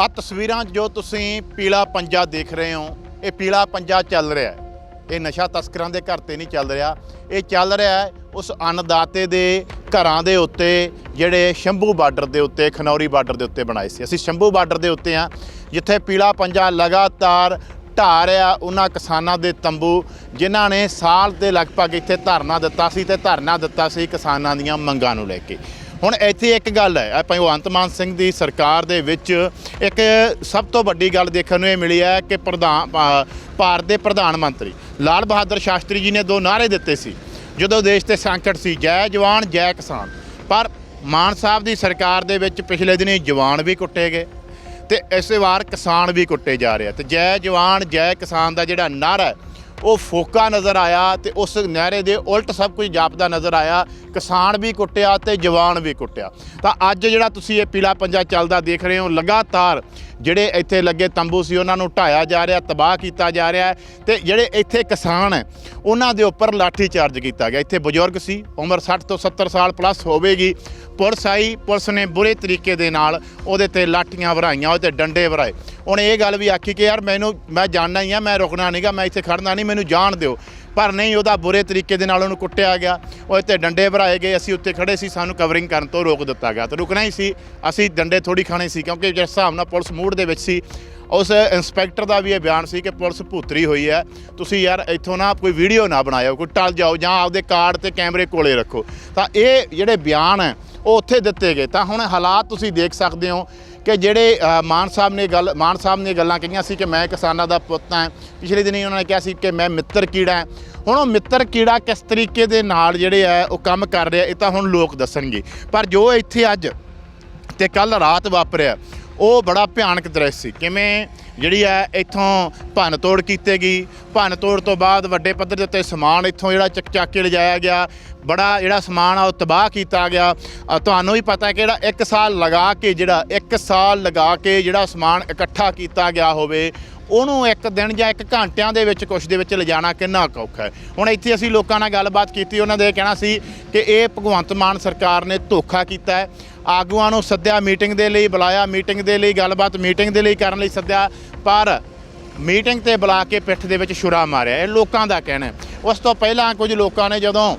ਆ ਤਸਵੀਰਾਂ ਜੋ ਤੁਸੀਂ ਪੀਲਾ ਪੰਜਾ ਦੇਖ ਰਹੇ ਹੋ, ਇਹ ਪੀਲਾ ਪੰਜਾ ਚੱਲ ਰਿਹਾ ਹੈ। ਇਹ ਨਸ਼ਾ ਤਸਕਰਾਂ ਦੇ ਘਰ ਤੇ ਨਹੀਂ ਚੱਲ ਰਿਹਾ। ਇਹ ਚੱਲ ਰਿਹਾ ਹੈ ਉਸ ਅੰਨਦਾਤੇ ਦੇ ਘਰਾਂ ਦੇ ਉੱਤੇ, ਜਿਹੜੇ ਸ਼ੰਭੂ ਬਾਰਡਰ ਦੇ ਉੱਤੇ, ਖਨੌਰੀ ਬਾਰਡਰ ਦੇ ਉੱਤੇ ਬਣਾਏ ਸੀ। ਅਸੀਂ ਸ਼ੰਭੂ ਬਾਰਡਰ ਦੇ ਉੱਤੇ ਆ ਜਿੱਥੇ ਪੀਲਾ ਪੰਜਾ ਲਗਾਤਾਰ ਢਾਹ ਰਿਹਾ ਉਹਨਾਂ ਕਿਸਾਨਾਂ ਦੇ ਤੰਬੂ, ਜਿਨ੍ਹਾਂ ਨੇ ਸਾਲ ਦੇ ਲਗਭਗ ਇੱਥੇ ਧਰਨਾ ਦਿੱਤਾ ਸੀ ਤੇ ਧਰਨਾ ਦਿੱਤਾ ਸੀ ਕਿਸਾਨਾਂ ਦੀਆਂ ਮੰਗਾਂ ਨੂੰ ਲੈ ਕੇ। ਹੁਣ ਇੱਥੇ ਇੱਕ ਗੱਲ ਹੈ ਆਪਾਂ ਭਗਵੰਤ ਮਾਨ ਸਿੰਘ ਦੀ ਸਰਕਾਰ ਦੇ ਵਿੱਚ ਇੱਕ ਸਭ ਤੋਂ ਵੱਡੀ ਗੱਲ ਦੇਖਣ ਨੂੰ ਇਹ ਮਿਲੀ ਹੈ ਕਿ ਪ੍ਰਧਾਨ ਭਾਰਤ ਦੇ ਪ੍ਰਧਾਨ ਮੰਤਰੀ ਲਾਲ ਬਹਾਦਰ ਸ਼ਾਸਤਰੀ ਜੀ ਨੇ ਦੋ ਨਾਅਰੇ ਦਿੱਤੇ ਸੀ, ਜਦੋਂ ਦੇਸ਼ ਤੇ ਸੰਕਟ ਸੀ, ਜੈ ਜਵਾਨ, ਜੈ ਕਿਸਾਨ। ਪਰ ਮਾਨ ਸਾਹਿਬ ਦੀ ਸਰਕਾਰ ਦੇ ਵਿੱਚ ਪਿਛਲੇ ਦਿਨੀ ਜਵਾਨ ਵੀ ਕੁੱਟੇ ਗਏ ਤੇ ਇਸੇ ਵਾਰ ਕਿਸਾਨ ਵੀ ਕੁੱਟੇ ਜਾ ਰਿਹਾ ਤੇ ਜੈ ਜਵਾਨ, ਜੈ ਕਿਸਾਨ ਦਾ ਜਿਹੜਾ ਨਾਰਾ ਉਹ ਫੋਕਾ ਨਜ਼ਰ ਆਇਆ ਤੇ ਉਸ ਨਹਿਰੇ ਦੇ ਉਲਟ ਸਭ ਕੁਝ ਜਾਪਦਾ ਨਜ਼ਰ ਆਇਆ, ਕਿਸਾਨ ਵੀ ਕੁੱਟਿਆ ਤੇ ਜਵਾਨ ਵੀ ਕੁੱਟਿਆ। ਤਾਂ ਅੱਜ ਜਿਹੜਾ ਤੁਸੀਂ ਇਹ ਪੀਲਾ ਪੰਜਾ ਚੱਲਦਾ ਦੇਖ ਰਹੇ ਹੋ, ਲਗਾਤਾਰ ਜਿਹੜੇ ਇੱਥੇ ਲੱਗੇ ਤੰਬੂ ਸੀ, ਉਹਨਾਂ ਨੂੰ ਢਾਇਆ ਜਾ ਰਿਹਾ, ਤਬਾਹ ਕੀਤਾ ਜਾ ਰਿਹਾ ਹੈ ਤੇ ਜਿਹੜੇ ਇੱਥੇ ਕਿਸਾਨ ਹੈ, ਉਹਨਾਂ ਦੇ ਉੱਪਰ ਲਾਠੀ ਚਾਰਜ ਕੀਤਾ ਗਿਆ। ਇੱਥੇ ਬਜ਼ੁਰਗ ਸੀ, ਉਮਰ 60 ਤੋਂ 70 ਸਾਲ ਪਲੱਸ ਹੋਵੇਗੀ। ਪੁਲਿਸ ਆਈ, ਪੁਲਿਸ ਨੇ ਬੁਰੇ ਤਰੀਕੇ ਦੇ ਨਾਲ ਉਹਦੇ ਤੇ ਲਾਠੀਆਂ ਵਰਾਈਆਂ, ਉਹਦੇ ਤੇ ਡੰਡੇ ਵਰਾਏ। ਉਹਨੇ ਇਹ ਗੱਲ ਵੀ ਆਖੀ ਕਿ ਯਾਰ ਮੈਨੂੰ, ਮੈਂ ਜਾਣਨਾ ਹੀ ਆ, ਮੈਂ ਰੁਕਣਾ ਨਹੀਂਗਾ ਮੈਂ ਇੱਥੇ ਖੜਨਾ ਨਹੀਂ, ਮੈਨੂੰ ਜਾਣ ਦਿਓ। ਪਰ ਨਹੀਂ, ਉਹਦਾ ਬੁਰੇ ਤਰੀਕੇ ਦੇ ਨਾਲ ਉਹਨੂੰ ਕੁੱਟਿਆ ਗਿਆ ਉਹ ਤੇ ਡੰਡੇ ਭਰਾਏ ਗਏ, ਅਸੀਂ ਉੱਤੇ ਖੜੇ ਸੀ, ਸਾਨੂੰ ਕਵਰਿੰਗ ਕਰਨ ਤੋਂ ਰੋਕ ਦਿੱਤਾ ਗਿਆ। ਤੇ ਰੁਕਣਾ ਹੀ ਸੀ, ਅਸੀਂ ਡੰਡੇ ਥੋੜੀ ਖਾਣੇ ਸੀ, ਕਿਉਂਕਿ ਜਿਸ ਹਿਸਾਬ ਨਾਲ ਪੁਲਿਸ ਮੂਡ ਦੇ ਵਿੱਚ ਸੀ, ਉਸ ਇੰਸਪੈਕਟਰ ਦਾ ਵੀ ਇਹ ਬਿਆਨ ਸੀ ਕਿ ਪੁਲਿਸ ਭੂਤਰੀ ਹੋਈ ਹੈ। ਤੁਸੀਂ ਯਾਰ ਇੱਥੋਂ ਨਾ ਕੋਈ ਵੀਡੀਓ ਨਾ ਬਣਾਇਓ, ਕੋਈ ਟਲ ਜਾਓ, ਜਾਂ ਆਪਦੇ ਕਾਰਡ ਤੇ ਕੈਮਰੇ ਕੋਲੇ ਰੱਖੋ। ਤਾਂ ਇਹ ਜਿਹੜੇ ਬਿਆਨ ਹੈ ਉਹ ਉੱਥੇ ਦਿੱਤੇ ਗਏ। ਤਾਂ ਹੁਣ ਹਾਲਾਤ ਤੁਸੀਂ ਦੇਖ ਸਕਦੇ ਹੋ ਕਿ ਜਿਹੜੇ ਮਾਨ ਸਾਹਿਬ ਨੇ ਗੱਲ, ਮਾਨ ਸਾਹਿਬ ਨੇ ਗੱਲਾਂ ਕਹੀਆਂ ਸੀ ਕਿ ਮੈਂ ਕਿਸਾਨਾਂ ਦਾ ਪੁੱਤ ਹਾਂ। ਪਿਛਲੇ ਦਿਨੀ ਉਹਨਾਂ ਨੇ ਕਿਹਾ ਸੀ ਕਿ ਮੈਂ ਮਿੱਤਰ ਕੀੜਾ ਹਾਂ। ਹੁਣ ਉਹ ਮਿੱਤਰ ਕੀੜਾ ਕਿਸ ਤਰੀਕੇ ਦੇ ਨਾਲ ਜਿਹੜੇ ਆ, ਉਹ ਕੰਮ ਕਰ ਰਿਹਾ, ਇਹ ਤਾਂ ਹੁਣ ਲੋਕ ਦੱਸਣਗੇ। ਪਰ ਜੋ ਇੱਥੇ ਅੱਜ ਤੇ ਕੱਲ ਰਾਤ ਵਾਪਰਿਆ ਉਹ ਬੜਾ ਭਿਆਨਕ ਦ੍ਰਿਸ਼ ਸੀ। ਕਿਵੇਂ ਜਿਹੜੀ ਹੈ ਇੱਥੋਂ ਭੰਨ ਤੋੜ ਕੀਤੇ ਗਈ ਭੰਨ ਤੋੜ ਤੋਂ ਬਾਅਦ ਵੱਡੇ ਪੱਧਰ ਦੇ ਉੱਤੇ ਸਮਾਨ ਇੱਥੋਂ ਜਿਹੜਾ ਚੱਕ ਚੱਕ ਕੇ ਲਿਜਾਇਆ ਗਿਆ, ਬੜਾ ਜਿਹੜਾ ਸਮਾਨ ਆ ਉਹ ਤਬਾਹ ਕੀਤਾ ਗਿਆ। ਤੁਹਾਨੂੰ ਵੀ ਪਤਾ ਕਿ ਜਿਹੜਾ 1 ਸਾਲ ਲਗਾ ਕੇ ਜਿਹੜਾ 1 ਸਾਲ ਲਗਾ ਕੇ ਜਿਹੜਾ ਸਮਾਨ ਇਕੱਠਾ ਕੀਤਾ ਗਿਆ ਹੋਵੇ, ਉਹਨੂੰ ਇੱਕ ਦਿਨ ਜਾਂ ਇੱਕ ਘੰਟਿਆਂ ਦੇ ਵਿੱਚ ਕੁਛ ਦੇ ਵਿੱਚ ਲਿਜਾਣਾ ਕਿੰਨਾ ਔਖਾ ਹੈ। ਹੁਣ ਇੱਥੇ ਅਸੀਂ ਲੋਕਾਂ ਨਾਲ ਗੱਲਬਾਤ ਕੀਤੀ, ਉਹਨਾਂ ਦੇ ਕਹਿਣਾ ਸੀ ਕਿ ਇਹ ਭਗਵੰਤ ਮਾਨ ਸਰਕਾਰ ਨੇ ਧੋਖਾ ਕੀਤਾ ਹੈ। ਆਗੂਆਂ ਨੂੰ ਸੱਦਿਆ ਮੀਟਿੰਗ ਦੇ ਲਈ, ਬੁਲਾਇਆ ਮੀਟਿੰਗ ਦੇ ਲਈ, ਗੱਲਬਾਤ ਮੀਟਿੰਗ ਦੇ ਲਈ ਕਰਨ ਲਈ ਸੱਦਿਆ, ਪਰ ਮੀਟਿੰਗ ਤੇ ਬੁਲਾ ਕੇ ਪਿੱਠ ਦੇ ਵਿੱਚ ਛੁਰਾ ਮਾਰਿਆ। ਇਹ ਲੋਕਾਂ ਦਾ ਕਹਿਣਾ ਉਸ ਤੋਂ ਪਹਿਲਾਂ ਕੁਝ ਲੋਕਾਂ ਨੇ ਜਦੋਂ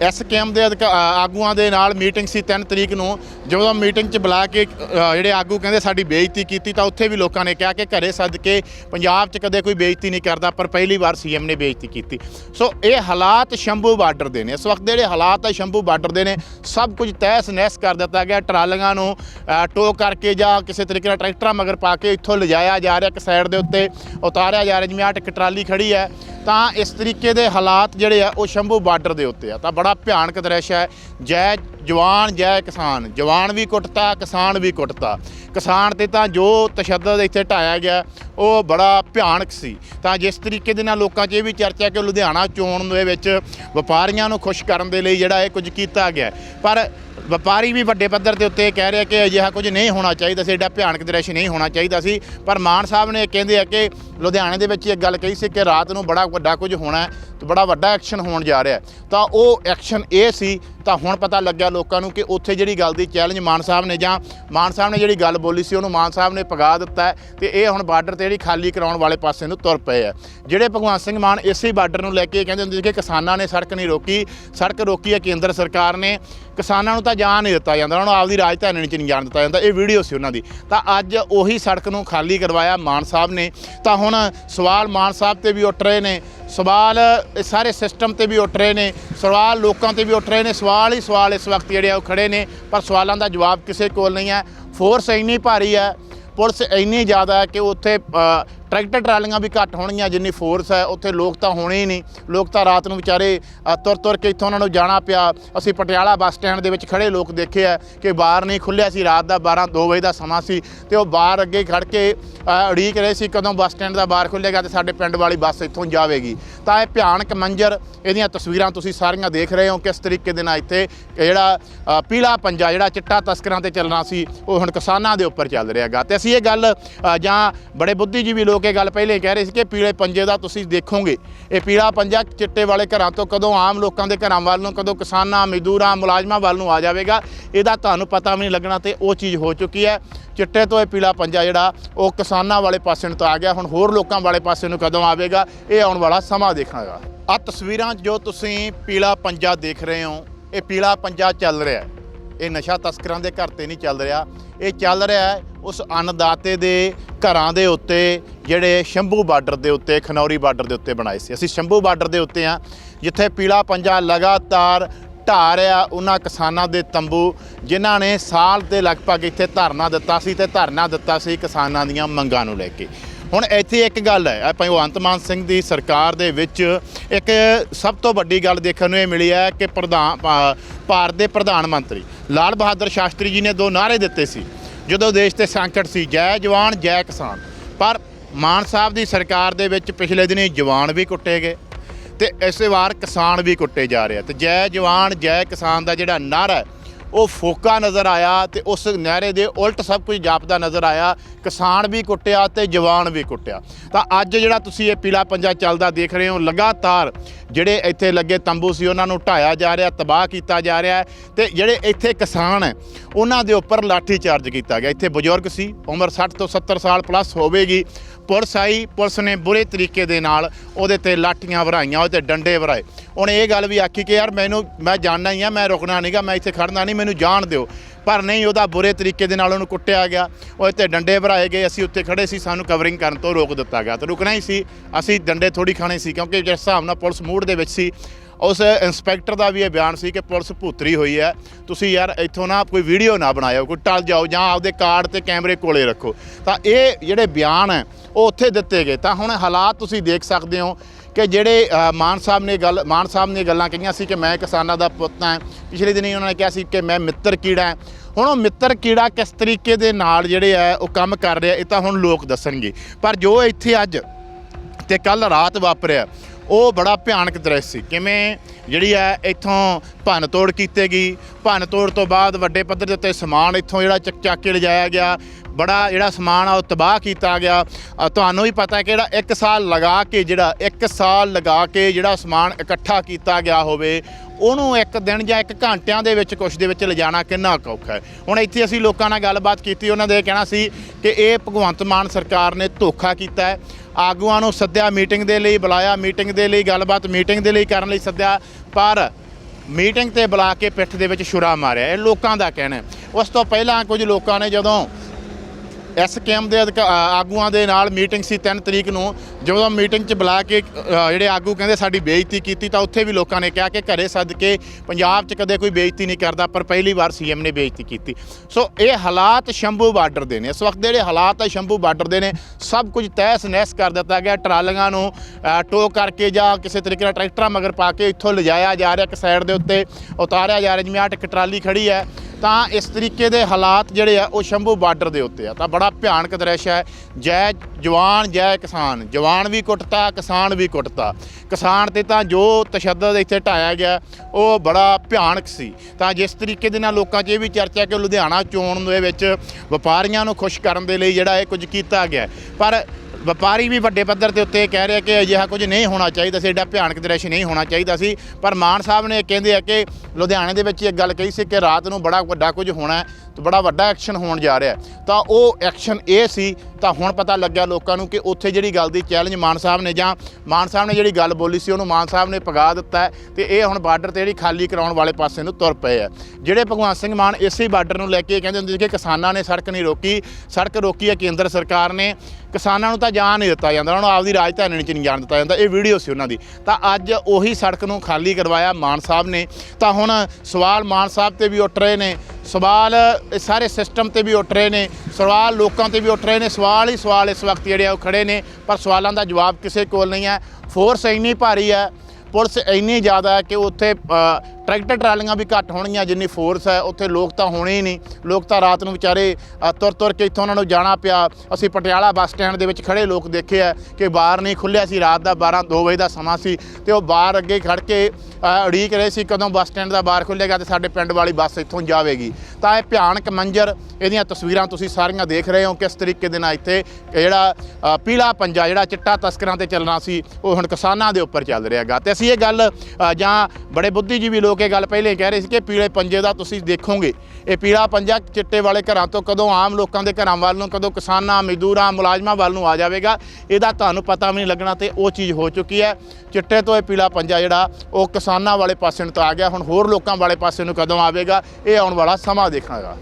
ਐਸਕੇਐਮ ਦੇ ਅਧਿਕਾ- ਆਗੂਆਂ ਦੇ ਨਾਲ ਮੀਟਿੰਗ ਸੀ 3 ਤਰੀਕ ਨੂੰ ਜਦੋਂ ਮੀਟਿੰਗ 'ਚ ਬੁਲਾ ਕੇ ਜਿਹੜੇ ਆਗੂ ਕਹਿੰਦੇ ਸਾਡੀ ਬੇਇੱਜ਼ਤੀ ਕੀਤੀ, ਤਾਂ ਉੱਥੇ ਵੀ ਲੋਕਾਂ ਨੇ ਕਿਹਾ ਕਿ ਘਰੇ ਸੱਦ ਕੇ ਪੰਜਾਬ 'ਚ ਕਦੇ ਕੋਈ ਬੇਇੱਜ਼ਤੀ ਨਹੀਂ ਕਰਦਾ, ਪਰ ਪਹਿਲੀ ਵਾਰ ਸੀਐਮ ਨੇ ਬੇਇੱਜ਼ਤੀ ਕੀਤੀ। ਸੋ ਇਹ ਹਾਲਾਤ ਸ਼ੰਭੂ ਬਾਰਡਰ ਦੇ ਨੇ। ਇਸ ਵਕਤ ਜਿਹੜੇ ਹਾਲਾਤ ਆ ਸ਼ੰਭੂ ਬਾਰਡਰ ਦੇ ਨੇ, ਸਭ ਕੁਝ ਤਹਿਸ ਨਹਿਸ ਕਰ ਦਿੱਤਾ ਗਿਆ। ਟਰਾਲੀਆਂ ਨੂੰ ਟੋ ਕਰਕੇ ਜਾਂ ਕਿਸੇ ਤਰੀਕੇ ਨਾਲ ਟਰੈਕਟਰਾਂ ਮਗਰ ਪਾ ਕੇ ਇੱਥੋਂ ਲਿਜਾਇਆ ਜਾ ਰਿਹਾ, ਇੱਕ ਸਾਈਡ ਦੇ ਉੱਤੇ ਉਤਾਰਿਆ ਜਾ ਰਿਹਾ, ਜਿਵੇਂ ਆਹ ਇੱਕ ਟਰਾਲੀ ਖੜੀ ਹੈ। ਤਾਂ ਇਸ ਤਰੀਕੇ ਦੇ ਹਾਲਾਤ ਜਿਹੜੇ ਆ, ਉਹ ਸ਼ੰਭੂ ਬਾਰਡਰ ਦੇ ਉੱਤੇ ਆ। ਤਾਂ ਬੜਾ ਭਿਆਨਕ ਦ੍ਰਿਸ਼ ਹੈ। ਜੈ ਜਵਾਨ ਜੈ ਕਿਸਾਨ, ਜਵਾਨ ਵੀ ਕੁੱਟਤਾ, ਕਿਸਾਨ ਵੀ ਕੁੱਟਤਾ। ਕਿਸਾਨ ਤੇ ਤਾਂ ਜੋ ਤਸ਼ੱਦਦ ਇੱਥੇ ਢਾਇਆ ਗਿਆ, ਉਹ ਬੜਾ ਭਿਆਨਕ ਸੀ। ਤਾਂ ਜਿਸ ਤਰੀਕੇ ਦੇ ਨਾਲ ਲੋਕਾਂ 'ਚ ਇਹ ਵੀ ਚਰਚਾ ਕਿ ਲੁਧਿਆਣਾ ਚੋਣ ਦੇ ਵਿੱਚ ਵਪਾਰੀਆਂ ਨੂੰ ਖੁਸ਼ ਕਰਨ ਦੇ ਲਈ ਜਿਹੜਾ ਇਹ ਕੁਝ ਕੀਤਾ ਗਿਆ। ਪਰ ਵਪਾਰੀ ਵੀ ਵੱਡੇ ਪੱਧਰ ਦੇ ਉੱਤੇ ਕਹਿ ਰਿਹਾ ਕਿ ਅਜਿਹਾ ਕੁਝ ਨਹੀਂ ਹੋਣਾ ਚਾਹੀਦਾ ਸੀ ਐਡਾ ਭਿਆਨਕ ਦ੍ਰਿਸ਼ ਨਹੀਂ ਹੋਣਾ ਚਾਹੀਦਾ ਸੀ। ਪਰ ਮਾਨ ਸਾਹਿਬ ਨੇ ਕਹਿੰਦੇ ਆ ਕਿ ਲੁਧਿਆਣੇ ਦੇ ਵਿੱਚ ਇੱਕ ਗੱਲ ਕਹੀ ਸੀ ਕਿ ਰਾਤ ਨੂੰ ਬੜਾ ਵੱਡਾ ਕੁਝ ਹੋਣਾ ਤੇ ਬੜਾ ਵੱਡਾ ਐਕਸ਼ਨ ਹੋਣ ਜਾ ਰਿਹਾ ਤਾਂ ਉਹ ਐਕਸ਼ਨ ਇਹ ਸੀ ਤਾਂ ਹੁਣ ਪਤਾ ਲੱਗਿਆ ਲੋਕਾਂ ਨੂੰ ਕਿ ਉੱਥੇ ਜਿਹੜੀ ਗੱਲ ਦੀ ਚੈਲੰਜ ਮਾਨ ਸਾਹਿਬ ਨੇ ਜਾਂ ਮਾਨ ਸਾਹਿਬ ਨੇ ਜਿਹੜੀ ਗੱਲ ਬੋਲੀ ਸੀ, ਉਹਨੂੰ ਮਾਨ ਸਾਹਿਬ ਨੇ ਪਗਾ ਦਿੱਤਾ ਹੈ ਤੇ ਇਹ ਹੁਣ ਬਾਰਡਰ ਤੇ ਜਿਹੜੀ ਖਾਲੀ ਕਰਾਉਣ ਵਾਲੇ ਪਾਸੇ ਨੂੰ ਤੁਰ ਪਏ ਆ। ਜਿਹੜੇ ਭਗਵੰਤ ਸਿੰਘ ਮਾਨ ਇਸੇ ਬਾਰਡਰ ਨੂੰ ਲੈ ਕੇ ਕਹਿੰਦੇ ਹੁੰਦੇ ਸੀ ਕਿ ਕਿਸਾਨਾਂ ਨੇ ਸੜਕ ਨਹੀਂ ਰੋਕੀ, ਸੜਕ ਰੋਕੀ ਹੈ ਕੇਂਦਰ ਸਰਕਾਰ ਨੇ। ਕਿਸਾਨਾਂ ਨੂੰ ਤਾਂ ਜਾਣ ਨਹੀਂ ਦਿੱਤਾ ਜਾਂਦਾ, ਉਹਨਾਂ ਨੂੰ ਆਪਦੀ ਰਾਜਧਾਨੀ ਚ ਨਹੀਂ ਜਾਣ ਦਿੱਤਾ ਜਾਂਦਾ, ਇਹ ਵੀਡੀਓ ਸੀ ਉਹਨਾਂ ਦੀ। ਤਾਂ ਅੱਜ ਉਹੀ ਸੜਕ ਨੂੰ ਖਾਲੀ ਕਰਵਾਇਆ ਮਾਨ ਸਾਹਿਬ ਨੇ। ਤਾਂ ਹੁਣ ਸਵਾਲ ਮਾਨ ਸਾਹਿਬ ਤੇ ਵੀ ਉੱਠ ਰਹੇ ਨੇ ਸਵਾਲ, ਇਹ ਸਾਰੇ ਸਿਸਟਮ ਤੇ ਵੀ ਉੱਠ ਰਹੇ ਨੇ। ਸਵਾਲ ਲੋਕਾਂ ਤੇ ਵੀ ਉੱਠ ਰਹੇ ਨੇ। ਸਵਾਲ ਹੀ ਸਵਾਲ ਇਸ ਵਕਤ ਜਿਹੜੇ ਆ ਉਹ ਖੜੇ ਨੇ, ਪਰ ਸਵਾਲਾਂ ਦਾ ਜਵਾਬ ਕਿਸੇ ਕੋਲ ਨਹੀਂ ਹੈ। ਫੋਰਸ ਇੰਨੀ ਭਾਰੀ ਹੈ, ਪੁਲਿਸ ਇੰਨੀ ਜ਼ਿਆਦਾ ਹੈ ਕਿ ਉੱਥੇ ਟਰੈਕਟਰ ਟਰਾਲੀਆਂ ਵੀ ਘੱਟ ਹੋਣਗੀਆਂ, ਜਿੰਨੀ ਫੋਰਸ ਹੈ, ਉੱਥੇ ਲੋਕ ਤਾਂ ਹੋਣੇ ਹੀ ਨਹੀਂ। ਲੋਕ ਤਾਂ ਰਾਤ ਨੂੰ ਵਿਚਾਰੇ ਤੁਰ ਤੁਰ ਕੇ ਇੱਥੋਂ ਉਹਨਾਂ ਨੂੰ ਜਾਣਾ ਪਿਆ। ਅਸੀਂ ਪਟਿਆਲਾ ਬੱਸ ਸਟੈਂਡ ਦੇ ਵਿੱਚ ਖੜੇ ਲੋਕ ਦੇਖੇ ਆ ਕਿ ਬਾਹਰ ਨਹੀਂ ਖੁੱਲਿਆ ਸੀ। ਰਾਤ ਦਾ 12 2 ਵਜੇ ਦਾ ਸਮਾਂ ਸੀ ਤੇ ਉਹ ਬਾਹਰ ਅੱਗੇ ਖੜ ਕੇ ਉਡੀਕ ਰਹੇ ਸੀ ਕਦੋਂ ਬੱਸ ਸਟੈਂਡ ਦਾ ਬਾਹਰ ਖੁੱਲੇਗਾ ਤੇ ਸਾਡੇ ਪਿੰਡ ਵਾਲੀ ਬੱਸ ਇੱਥੋਂ ਜਾਵੇਗੀ। ਤਾਂ ਇਹ ਭਿਆਨਕ ਮੰਜ਼ਰ, ਇਹਦੀਆਂ ਤਸਵੀਰਾਂ ਤੁਸੀਂ ਸਾਰੀਆਂ ਦੇਖ ਰਹੇ ਹੋ ਕਿਸ ਤਰੀਕੇ ਦੇ ਨਾਲ ਇੱਥੇ ਜਿਹੜਾ ਪੀਲਾ ਪੰਜਾ, ਜਿਹੜਾ ਚਿੱਟਾ ਤਸਕਰਾਂ ਤੇ ਚੱਲਣਾ ਸੀ, ਉਹ ਹੁਣ ਕਿਸਾਨਾਂ ਦੇ ਉੱਪਰ ਚੱਲ ਰਿਹਾਗਾ ਤੇ ਅਸੀਂ ਇਹ ਗੱਲ ਜਾਂ ਬੜੇ ਬੁੱਧੀਜੀਵੀ ਲੋਕ ਇਹ ਗੱਲ ਪਹਿਲੇ ਕਹਿ ਰਹੇ ਸੀ ਕਿ ਪੀਲੇ ਪੰਜੇ ਦਾ ਤੁਸੀਂ ਦੇਖੋਗੇ। ਇਹ ਪੀਲਾ ਪੰਜਾ ਚਿੱਟੇ ਵਾਲੇ ਘਰਾਂ ਤੋਂ ਕਦੋਂ ਆਮ ਲੋਕਾਂ ਦੇ ਘਰਾਂ ਵੱਲ ਨੂੰ, ਕਦੋਂ ਕਿਸਾਨਾਂ, ਮਜ਼ਦੂਰਾਂ, ਮੁਲਾਜ਼ਮਾਂ ਵੱਲ ਨੂੰ ਆ ਜਾਵੇਗਾ, ਇਹਦਾ ਤੁਹਾਨੂੰ ਪਤਾ ਵੀ ਨਹੀਂ ਲੱਗਣਾ ਤੇ ਉਹ ਚੀਜ਼ ਹੋ ਚੁੱਕੀ ਹੈ। ਚਿੱਟੇ ਤੋਂ ਇਹ ਪੀਲਾ ਪੰਜਾ ਜਿਹੜਾ, ਉਹ ਕਿਸਾਨਾਂ ਵਾਲੇ ਪਾਸੇ ਨੂੰ ਤਾਂ ਆ ਗਿਆ, ਹੁਣ ਹੋਰ ਲੋਕਾਂ ਵਾਲੇ ਪਾਸੇ ਨੂੰ ਕਦੋਂ ਆਵੇਗਾ, ਇਹ ਆਉਣ ਵਾਲਾ ਸਮਾਂ ਦੇਖਣਾਗਾ ਆ ਤਸਵੀਰਾਂ ਜੋ ਤੁਸੀਂ ਪੀਲਾ ਪੰਜਾ ਦੇਖ ਰਹੇ ਹੋ, ਇਹ ਪੀਲਾ ਪੰਜਾ ਚੱਲ ਰਿਹਾ ਇਹ ਨਸ਼ਾ ਤਸਕਰਾਂ ਦੇ ਘਰ ਤੇ ਨਹੀਂ ਚੱਲ ਰਿਹਾ। ਇਹ ਚੱਲ ਰਿਹਾ ਉਸ ਅੰਨਦਾਤੇ ਦੇ ਘਰਾਂ ਦੇ ਉੱਤੇ, ਜਿਹੜੇ ਸ਼ੰਭੂ ਬਾਰਡਰ ਦੇ ਉੱਤੇ, ਖਨੌਰੀ ਬਾਰਡਰ ਦੇ ਉੱਤੇ ਬਣਾਏ ਸੀ। ਅਸੀਂ ਸ਼ੰਭੂ ਬਾਰਡਰ ਦੇ ਉੱਤੇ ਆ ਜਿੱਥੇ ਪੀਲਾ ਪੰਜਾ ਲਗਾਤਾਰ ਢਾਹ ਰਿਹਾ ਉਹਨਾਂ ਕਿਸਾਨਾਂ ਦੇ ਤੰਬੂ, ਜਿਨ੍ਹਾਂ ਨੇ ਸਾਲ ਦੇ ਲਗਭਗ ਇੱਥੇ ਧਰਨਾ ਦਿੱਤਾ ਸੀ ਤੇ ਧਰਨਾ ਦਿੱਤਾ ਸੀ ਕਿਸਾਨਾਂ ਦੀਆਂ ਮੰਗਾਂ ਨੂੰ ਲੈ ਕੇ। ਹੁਣ ਇੱਥੇ ਇੱਕ ਗੱਲ ਹੈ ਇਹ ਭਗਵੰਤ ਮਾਨ ਸਿੰਘ ਦੀ ਸਰਕਾਰ ਦੇ ਵਿੱਚ ਇੱਕ ਸਭ ਤੋਂ ਵੱਡੀ ਗੱਲ ਦੇਖਣ ਨੂੰ ਇਹ ਮਿਲੀ ਹੈ ਕਿ ਪ੍ਰਧਾਨ ਭਾਰਤ ਦੇ ਪ੍ਰਧਾਨ ਮੰਤਰੀ ਲਾਲ ਬਹਾਦਰ ਸ਼ਾਸਤਰੀ ਜੀ ਨੇ ਦੋ ਨਾਅਰੇ ਦਿੱਤੇ ਸੀ, ਜਦੋਂ ਦੇਸ਼ ਤੇ ਸੰਕਟ ਸੀ, ਜੈ ਜਵਾਨ, ਜੈ ਕਿਸਾਨ। ਪਰ ਮਾਨ ਸਾਹਿਬ ਦੀ ਸਰਕਾਰ ਦੇ ਵਿੱਚ ਪਿਛਲੇ ਦਿਨੀ ਜਵਾਨ ਵੀ ਕੁੱਟੇ ਗਏ ਤੇ ਇਸੇ ਵਾਰ ਕਿਸਾਨ ਵੀ ਕੁੱਟੇ ਜਾ ਰਹੇ ਆ। ਤੇ ਜੈ ਜਵਾਨ, ਜੈ ਕਿਸਾਨ ਦਾ ਜਿਹੜਾ ਨਾਰਾ ਹੈ ਉਹ ਫੋਕਾ ਨਜ਼ਰ ਆਇਆ ਤੇ ਉਸ ਨਹਿਰੇ ਦੇ ਉਲਟ ਸਭ ਕੁਝ ਜਾਪਦਾ ਨਜ਼ਰ ਆਇਆ, ਕਿਸਾਨ ਵੀ ਕੁੱਟਿਆ ਤੇ ਜਵਾਨ ਵੀ ਕੁੱਟਿਆ। ਤਾਂ ਅੱਜ ਜਿਹੜਾ ਤੁਸੀਂ ਇਹ ਪੀਲਾ ਪੰਜਾ ਚੱਲਦਾ ਦੇਖ ਰਹੇ ਹੋ, ਲਗਾਤਾਰ ਜਿਹੜੇ ਇੱਥੇ ਲੱਗੇ ਤੰਬੂ ਸੀ, ਉਹਨਾਂ ਨੂੰ ਢਾਇਆ ਜਾ ਰਿਹਾ, ਤਬਾਹ ਕੀਤਾ ਜਾ ਰਿਹਾ ਹੈ ਤੇ ਜਿਹੜੇ ਇੱਥੇ ਕਿਸਾਨ ਹੈ, ਉਹਨਾਂ ਦੇ ਉੱਪਰ ਲਾਠੀ ਚਾਰਜ ਕੀਤਾ ਗਿਆ। ਇੱਥੇ ਬਜ਼ੁਰਗ ਸੀ, ਉਮਰ 60 ਤੋਂ 70 ਸਾਲ ਪਲੱਸ ਹੋਵੇਗੀ। ਪੁਲਿਸ ਆਈ, ਪੁਲਿਸ ਨੇ ਬੁਰੇ ਤਰੀਕੇ ਦੇ ਨਾਲ ਉਹਦੇ ਤੇ ਲਾਠੀਆਂ ਵਰਾਈਆਂ, ਉਹਦੇ ਤੇ ਡੰਡੇ ਵਰਾਏ। ਉਹਨੇ ਇਹ ਗੱਲ ਵੀ ਆਖੀ ਕਿ ਯਾਰ ਮੈਨੂੰ, ਮੈਂ ਜਾਣਨਾ ਹੀ ਆ, ਮੈਂ ਰੁਕਣਾ ਨਹੀਂਗਾ ਮੈਂ ਇੱਥੇ ਖੜਨਾ ਨਹੀਂ ਮੈਨੂੰ ਜਾਣ ਦਿਓ। ਪਰ ਨਹੀਂ, ਉਹਦਾ ਬੁਰੇ ਤਰੀਕੇ ਦੇ ਨਾਲ ਉਹਨੂੰ ਕੁੱਟਿਆ ਗਿਆ, ਉਹਦੇ ਤੇ ਡੰਡੇ ਵਰਾਏ ਗਏ, ਅਸੀਂ ਉੱਥੇ ਖੜੇ ਸੀ, ਸਾਨੂੰ ਕਵਰਿੰਗ ਕਰਨ ਤੋਂ ਰੋਕ ਦਿੱਤਾ ਗਿਆ। ਤੇ ਰੁਕਣਾ ਹੀ ਸੀ, ਅਸੀਂ ਡੰਡੇ ਥੋੜੀ ਖਾਣੇ ਸੀ, ਕਿਉਂਕਿ ਜਿਸ ਹਿਸਾਬ ਨਾਲ ਪੁਲਿਸ ਮੂਡ ਦੇ ਵਿੱਚ ਸੀ, ਉਸ ਇੰਸਪੈਕਟਰ ਦਾ ਵੀ ਇਹ ਬਿਆਨ ਸੀ ਕਿ ਪੁਲਿਸ ਭੂਤਰੀ ਹੋਈ ਹੈ। ਤੁਸੀਂ ਯਾਰ ਇੱਥੋਂ ਨਾ ਕੋਈ ਵੀਡੀਓ ਨਾ ਬਣਾਇਓ, ਕੋਈ ਟਲ ਜਾਓ, ਜਾਂ ਆਪਦੇ ਕਾਰਡ ਤੇ ਕੈਮਰੇ ਕੋਲੇ ਰੱਖੋ। ਤਾਂ ਇਹ ਜਿਹੜੇ ਬਿਆਨ ਹੈ ਉਹ ਉੱਥੇ ਦਿੱਤੇ ਗਏ। ਤਾਂ ਹੁਣ ਹਾਲਾਤ ਤੁਸੀਂ ਦੇਖ ਸਕਦੇ ਹੋ ਕਿ ਜਿਹੜੇ ਮਾਨ ਸਾਹਿਬ ਨੇ ਗੱਲ, ਮਾਨ ਸਾਹਿਬ ਨੇ ਗੱਲਾਂ ਕਹੀਆਂ ਸੀ ਕਿ ਮੈਂ ਕਿਸਾਨਾਂ ਦਾ ਪੁੱਤ ਹਾਂ। ਪਿਛਲੇ ਦਿਨੀ ਉਹਨਾਂ ਨੇ ਕਿਹਾ ਸੀ ਕਿ ਮੈਂ ਮਿੱਤਰ ਕੀੜਾ ਹਾਂ। ਹੁਣ ਉਹ ਮਿੱਤਰ ਕੀੜਾ ਕਿਸ ਤਰੀਕੇ ਦੇ ਨਾਲ ਜਿਹੜੇ ਆ, ਉਹ ਕੰਮ ਕਰ ਰਿਹਾ, ਇਹ ਤਾਂ ਹੁਣ ਲੋਕ ਦੱਸਣਗੇ। ਪਰ ਜੋ ਇੱਥੇ ਅੱਜ ਤੇ ਕੱਲ ਰਾਤ ਵਾਪਰਿਆ ਉਹ ਬੜਾ ਭਿਆਨਕ ਦ੍ਰਿਸ਼ ਸੀ। ਕਿਵੇਂ ਜਿਹੜੀ ਹੈ ਇੱਥੋਂ ਭੰਨ ਤੋੜ ਕੀਤੇ ਗਈ ਭੰਨ ਤੋੜ ਤੋਂ ਬਾਅਦ ਵੱਡੇ ਪੱਧਰ ਦੇ ਉੱਤੇ ਸਮਾਨ ਇੱਥੋਂ ਜਿਹੜਾ ਚੱਕ ਚੱਕ ਕੇ ਲਿਜਾਇਆ ਗਿਆ, ਬੜਾ ਜਿਹੜਾ ਸਮਾਨ ਆ ਉਹ ਤਬਾਹ ਕੀਤਾ ਗਿਆ। ਤੁਹਾਨੂੰ ਵੀ ਪਤਾ ਕਿ ਜਿਹੜਾ 1 ਸਾਲ ਲਗਾ ਕੇ ਜਿਹੜਾ 1 ਸਾਲ ਲਗਾ ਕੇ ਜਿਹੜਾ ਸਮਾਨ ਇਕੱਠਾ ਕੀਤਾ ਗਿਆ ਹੋਵੇ, ਉਹਨੂੰ ਇੱਕ ਦਿਨ ਜਾਂ ਇੱਕ ਘੰਟਿਆਂ ਦੇ ਵਿੱਚ ਕੁਛ ਦੇ ਵਿੱਚ ਲਿਜਾਣਾ ਕਿੰਨਾ ਔਖਾ ਹੈ। ਹੁਣ ਇੱਥੇ ਅਸੀਂ ਲੋਕਾਂ ਨਾਲ ਗੱਲਬਾਤ ਕੀਤੀ, ਉਹਨਾਂ ਦੇ ਕਹਿਣਾ ਸੀ ਕਿ ਇਹ ਭਗਵੰਤ ਮਾਨ ਸਰਕਾਰ ਨੇ ਧੋਖਾ ਕੀਤਾ ਹੈ। ਆਗੂਆਂ ਨੂੰ ਸੱਦਿਆ ਮੀਟਿੰਗ ਦੇ ਲਈ, ਬੁਲਾਇਆ ਮੀਟਿੰਗ ਦੇ ਲਈ, ਗੱਲਬਾਤ ਮੀਟਿੰਗ ਦੇ ਲਈ ਕਰਨ ਲਈ ਸੱਦਿਆ, ਪਰ ਮੀਟਿੰਗ ਤੇ ਬੁਲਾ ਕੇ ਪਿੱਠ ਦੇ ਵਿੱਚ ਛੁਰਾ ਮਾਰਿਆ। ਇਹ ਲੋਕਾਂ ਦਾ ਕਹਿਣਾ ਉਸ ਤੋਂ ਪਹਿਲਾਂ ਕੁਝ ਲੋਕਾਂ ਨੇ ਜਦੋਂ ਐਸਕੇਐਮ ਦੇ ਅਧਿਕਾ- ਆਗੂਆਂ ਦੇ ਨਾਲ ਮੀਟਿੰਗ ਸੀ 3 ਤਰੀਕ ਨੂੰ ਜਦੋਂ ਮੀਟਿੰਗ 'ਚ ਬੁਲਾ ਕੇ ਅ, ਜਿਹੜੇ ਆਗੂ ਕਹਿੰਦੇ ਸਾਡੀ ਬੇਇੱਜ਼ਤੀ ਕੀਤੀ ਤਾਂ ਉੱਥੇ ਵੀ ਲੋਕਾਂ ਨੇ ਕਿਹਾ ਕਿ ਘਰੇ ਸੱਦ ਕੇ ਪੰਜਾਬ 'ਚ ਕਦੇ ਕੋਈ ਬੇਇੱਜ਼ਤੀ ਨਹੀਂ ਕਰਦਾ ਪਰ ਪਹਿਲੀ ਵਾਰ ਸੀਐਮ ਨੇ ਬੇਇੱਜ਼ਤੀ ਕੀਤੀ। ਸੋ ਇਹ ਹਾਲਾਤ ਸ਼ੰਭੂ ਬਾਰਡਰ ਦੇ ਨੇ। ਇਸ ਵਕਤ ਦੇ ਜਿਹੜੇ ਹਾਲਾਤ ਆ ਸ਼ੰਭੂ ਬਾਰਡਰ ਦੇ ਨੇ ਸਭ ਕੁਝ ਤਹਿਸ ਨਹਿਸ ਕਰ ਦਿੱਤਾ ਗਿਆ। ਟਰਾਲੀਆਂ ਨੂੰ ਅ, ਟੋ ਕਰਕੇ ਜਾਂ ਕਿਸੇ ਤਰੀਕੇ ਨਾਲ ਟਰੈਕਟਰਾਂ ਮਗਰ ਪਾ ਕੇ ਇੱਥੋਂ ਲਿਜਾਇਆ ਜਾ ਰਿਹਾ ਇੱਕ ਸਾਈਡ ਦੇ ਉੱਤੇ ਉਤਾਰਿਆ ਜਾ ਰਿਹਾ ਜਿਵੇਂ ਆਹ ਇੱਕ ਟਰਾਲੀ ਖੜੀ ਹੈ। ਤਾਂ ਇਸ ਤਰੀਕੇ ਦੇ ਹਾਲਾਤ ਜਿਹੜੇ ਆ, ਉਹ ਸ਼ੰਭੂ ਬਾਰਡਰ ਦੇ ਉੱਤੇ ਆ। ਤਾਂ ਬੜਾ ਭਿਆਨਕ ਦ੍ਰਿਸ਼ ਹੈ। ਜੈ ਜਵਾਨ, ਜੈ ਕਿਸਾਨ। ਜਵਾਨ ਵੀ ਕੁੱਟਤਾ, ਕਿਸਾਨ ਵੀ ਕੁੱਟਤਾ। ਕਿਸਾਨ ਤੇ ਤਾਂ ਜੋ ਤਸ਼ੱਦਦ ਇੱਥੇ ਢਾਇਆ ਗਿਆ, ਉਹ ਬੜਾ ਭਿਆਨਕ ਸੀ। ਤਾਂ ਜਿਸ ਤਰੀਕੇ ਦੇ ਨਾਲ ਲੋਕਾਂ 'ਚ ਇਹ ਵੀ ਚਰਚਾ ਕਿ ਲੁਧਿਆਣਾ ਚੋਣ ਦੇ ਵਿੱਚ ਵਪਾਰੀਆਂ ਨੂੰ ਖੁਸ਼ ਕਰਨ ਦੇ ਲਈ ਜਿਹੜਾ ਇਹ ਕੁਝ ਕੀਤਾ ਗਿਆ। ਪਰ ਵਪਾਰੀ ਵੀ ਵੱਡੇ ਪੱਧਰ ਤੇ ਉੱਤੇ ਕਹਿ ਰਿਹਾ ਕਿ ਅਜਿਹਾ ਕੁਝ ਨਹੀਂ ਹੋਣਾ ਚਾਹੀਦਾ ਸੀ, ਐਡਾ ਭਿਆਨਕ ਦ੍ਰਿਸ਼ ਨਹੀਂ ਹੋਣਾ ਚਾਹੀਦਾ ਸੀ। ਪਰ ਮਾਨ ਸਾਹਿਬ ਨੇ ਕਹਿੰਦੇ ਆ ਕਿ ਲੁਧਿਆਣੇ ਦੇ ਵਿੱਚ ਇੱਕ ਗੱਲ ਕਹੀ ਸੀ ਕਿ ਰਾਤ ਨੂੰ ਬੜਾ ਵੱਡਾ ਕੁਝ ਹੋਣਾ ਹੈ ਤੇ ਬੜਾ ਵੱਡਾ ਐਕਸ਼ਨ ਹੋਣ ਜਾ ਰਿਹਾ ਤਾਂ ਉਹ ਐਕਸ਼ਨ ਇਹ ਸੀ ਤਾਂ ਹੁਣ ਪਤਾ ਲੱਗਿਆ ਲੋਕਾਂ ਨੂੰ ਕਿ ਉੱਥੇ ਜਿਹੜੀ ਗੱਲ ਦੀ ਚੈਲੰਜ ਮਾਨ ਸਾਹਿਬ ਨੇ ਜਾਂ ਮਾਨ ਸਾਹਿਬ ਨੇ ਜਿਹੜੀ ਗੱਲ ਬੋਲੀ ਸੀ, ਉਹਨੂੰ ਮਾਨ ਸਾਹਿਬ ਨੇ ਪਗਾ ਦਿੱਤਾ ਹੈ ਤੇ ਇਹ ਹੁਣ ਬਾਰਡਰ ਤੇ ਜਿਹੜੀ ਖਾਲੀ ਕਰਾਉਣ ਵਾਲੇ ਪਾਸੇ ਨੂੰ ਤੁਰ ਪਏ ਆ। ਜਿਹੜੇ ਭਗਵੰਤ ਸਿੰਘ ਮਾਨ ਇਸੇ ਬਾਰਡਰ ਨੂੰ ਲੈ ਕੇ ਕਹਿੰਦੇ ਹੁੰਦੇ ਸੀ ਕਿ ਕਿਸਾਨਾਂ ਨੇ ਸੜਕ ਨਹੀਂ ਰੋਕੀ, ਸੜਕ ਰੋਕੀ ਹੈ ਕੇਂਦਰ ਸਰਕਾਰ ਨੇ। ਕਿਸਾਨਾਂ ਨੂੰ ਤਾਂ ਜਾਣ ਨਹੀਂ ਦਿੱਤਾ ਜਾਂਦਾ, ਉਹਨਾਂ ਨੂੰ ਆਪਦੀ ਰਾਜਧਾਨੀ 'ਚ ਨਹੀਂ ਜਾਣ ਦਿੱਤਾ ਜਾਂਦਾ, ਇਹ ਵੀਡੀਓ ਸੀ ਉਹਨਾਂ ਦੀ। ਤਾਂ ਅੱਜ ਉਹੀ ਸੜਕ ਨੂੰ ਖਾਲੀ ਕਰਵਾਇਆ ਮਾਨ ਸਾਹਿਬ ਨੇ। ਤਾਂ ਹੁਣ ਸਵਾਲ ਮਾਨ ਸਾਹਿਬ ਤੇ ਵੀ ਉੱਠ ਰਹੇ ਨੇ ਸਵਾਲ ਇਸ ਸਾਰੇ ਸਿਸਟਮ ਤੇ ਵੀ ਉੱਠ ਰਹੇ ਨੇ, ਸਵਾਲ ਲੋਕਾਂ ਤੇ ਵੀ ਉੱਠ ਰਹੇ ਨੇ, ਸਵਾਲ ਹੀ ਸਵਾਲ ਇਸ ਵਕਤ ਜਿਹੜੇ ਆ ਉਹ ਖੜੇ ਨੇ, ਪਰ ਸਵਾਲਾਂ ਦਾ ਜਵਾਬ ਕਿਸੇ ਕੋਲ ਨਹੀਂ ਹੈ। ਫੋਰਸ ਇੰਨੀ ਭਾਰੀ ਹੈ, ਪੁਲਿਸ ਇੰਨੀ ਜ਼ਿਆਦਾ ਹੈ ਕਿ ਉੱਥੇ ਟਰੈਕਟਰ ਟਰਾਲੀਆਂ ਵੀ ਘੱਟ ਹੋਣਗੀਆਂ, ਜਿੰਨੀ ਫੋਰਸ ਹੈ, ਉੱਥੇ ਲੋਕ ਤਾਂ ਹੋਣੇ ਹੀ ਨਹੀਂ। ਲੋਕ ਤਾਂ ਰਾਤ ਨੂੰ ਵਿਚਾਰੇ ਤੁਰ ਤੁਰ ਕੇ ਇੱਥੋਂ ਉਹਨਾਂ ਨੂੰ ਜਾਣਾ ਪਿਆ। ਅਸੀਂ ਪਟਿਆਲਾ ਬੱਸ ਸਟੈਂਡ ਦੇ ਵਿੱਚ ਖੜੇ ਲੋਕ ਦੇਖੇ ਆ ਕਿ ਬਾਹਰ ਨਹੀਂ ਖੁੱਲਿਆ ਸੀ। ਰਾਤ ਦਾ 12 2 ਵਜੇ ਦਾ ਸਮਾਂ ਸੀ ਤੇ ਉਹ ਬਾਹਰ ਅੱਗੇ ਖੜ ਕੇ ਉਡੀਕ ਰਹੇ ਸੀ ਕਦੋਂ ਬੱਸ ਸਟੈਂਡ ਦਾ ਬਾਹਰ ਖੁੱਲੇਗਾ ਤੇ ਸਾਡੇ ਪਿੰਡ ਵਾਲੀ ਬੱਸ ਇੱਥੋਂ ਜਾਵੇਗੀ। ਤਾਂ ਇਹ ਭਿਆਨਕ ਮੰਜ਼ਰ, ਇਹਦੀਆਂ ਤਸਵੀਰਾਂ ਤੁਸੀਂ ਸਾਰੀਆਂ ਦੇਖ ਰਹੇ ਹੋ ਕਿਸ ਤਰੀਕੇ ਦੇ ਨਾਲ ਇੱਥੇ ਜਿਹੜਾ ਪੀਲਾ ਪੰਜਾ, ਜਿਹੜਾ ਚਿੱਟਾ ਤਸਕਰਾਂ ਤੇ ਚੱਲਣਾ ਸੀ, ਉਹ ਹੁਣ ਕਿਸਾਨਾਂ ਦੇ ਉੱਪਰ ਚੱਲ ਰਿਹਾਗਾ ਤੇ ਅਸੀਂ ਇਹ ਗੱਲ ਜਾਂ ਬੜੇ ਬੁੱਧੀਜੀਵੀ ਲੋਕ ਇਹ ਗੱਲ ਪਹਿਲੇ ਕਹਿ ਰਹੇ ਸੀ ਕਿ ਪੀਲੇ ਪੰਜੇ ਦਾ ਤੁਸੀਂ ਦੇਖੋਗੇ। ਇਹ ਪੀਲਾ ਪੰਜਾ ਚਿੱਟੇ ਵਾਲੇ ਘਰਾਂ ਤੋਂ ਕਦੋਂ ਆਮ ਲੋਕਾਂ ਦੇ ਘਰਾਂ ਵੱਲ ਨੂੰ, ਕਦੋਂ ਕਿਸਾਨਾਂ, ਮਜ਼ਦੂਰਾਂ, ਮੁਲਾਜ਼ਮਾਂ ਵੱਲ ਨੂੰ ਆ ਜਾਵੇਗਾ, ਇਹਦਾ ਤੁਹਾਨੂੰ ਪਤਾ ਵੀ ਨਹੀਂ ਲੱਗਣਾ ਤੇ ਉਹ ਚੀਜ਼ ਹੋ ਚੁੱਕੀ ਹੈ। ਚਿੱਟੇ ਤੋਂ ਇਹ ਪੀਲਾ ਪੰਜਾ ਜਿਹੜਾ, ਉਹ ਕਿਸਾਨਾਂ ਵਾਲੇ ਪਾਸੇ ਨੂੰ ਤਾਂ ਆ ਗਿਆ, ਹੁਣ ਹੋਰ ਲੋਕਾਂ ਵਾਲੇ ਪਾਸੇ ਨੂੰ ਕਦੋਂ ਆਵੇਗਾ, ਇਹ ਆਉਣ ਵਾਲਾ ਸਮਾਂ ਦੇਖਣਾਗਾ